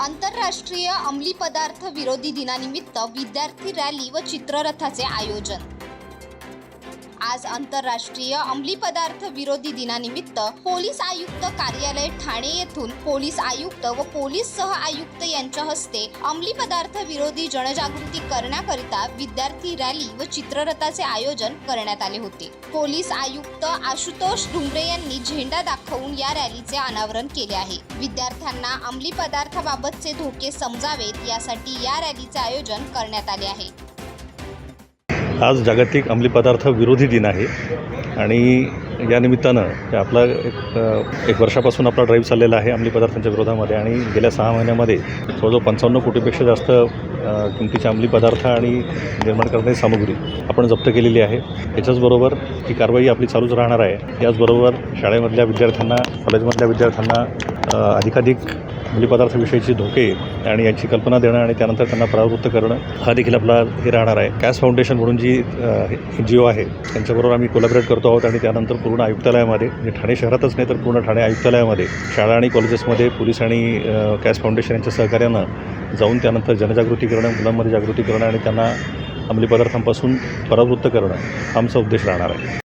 आंतरराष्ट्रीय अंमली पदार्थ विरोधी दिनानिमित्त विद्यार्थी रॅली व चित्ररथाचे आयोजन. आज आंतरराष्ट्रीय अंमली पदार्थ विरोधी दिनानिमित्त पोलीस आयुक्त कार्यालय ठाणे येथून पोलीस आयुक्त व पोलीस सह आयुक्त यांच्या हस्ते अंमली पदार्थ विरोधी जनजागृती करण्याकरिता विद्यार्थी रॅली व चित्ररथाचे आयोजन करण्यात आले होते. पोलीस आयुक्त आशुतोष डुंबरे यांनी झेंडा दाखवून या रॅलीचे अनावरण केले आहे. विद्यार्थ्यांना अंमली पदार्थाबाबतचे धोके समजावेत यासाठी या रॅलीचे आयोजन करण्यात आले आहे. आज जागतिक अंमली पदार्थ विरोधी दिन आहे आणि या निमित्तानं आपला एक एक वर्षापासून आपला ड्राईव्ह चाललेला आहे अंमली पदार्थांच्या विरोधामध्ये आणि गेल्या सहा महिन्यामध्ये जवळजवळ पंचावन्न कोटीपेक्षा जास्त किमतीचे अंमली पदार्थ आणि निर्माण करणारी सामग्री आपण जप्त केलेली आहे. याच्याचबरोबर ही कारवाई आपली चालूच राहणार आहे. याचबरोबर शाळेमधल्या विद्यार्थ्यांना कॉलेजमधल्या विद्यार्थ्यांना अधिकाधिक अंमलीपदार्थाविषयीचे धोके आणि याची कल्पना देणं आणि त्यानंतर त्यांना प्रवृत्त करणं हा देखील आपला हे राहणार आहे. कॅस फाउंडेशन म्हणून जी एन जी ओ आहे त्यांच्याबरोबर आम्ही कोलॅबरेट करतो आहोत आणि त्यानंतर पूर्ण आयुक्तालयामध्ये म्हणजे ठाणे शहरातच नाही तर पूर्ण ठाणे आयुक्तालयामध्ये शाळा आणि कॉलेजेसमध्ये पोलीस आणि कॅस कॅश फाउंडेशन यांच्या सहकार्यानं जाऊन त्यानंतर जनजागृती करणं मुलांमध्ये जागृती करणं आणि त्यांना अंमली पदार्थांपासून परावृत्त करणं आमचा उद्देश राहणार आहे.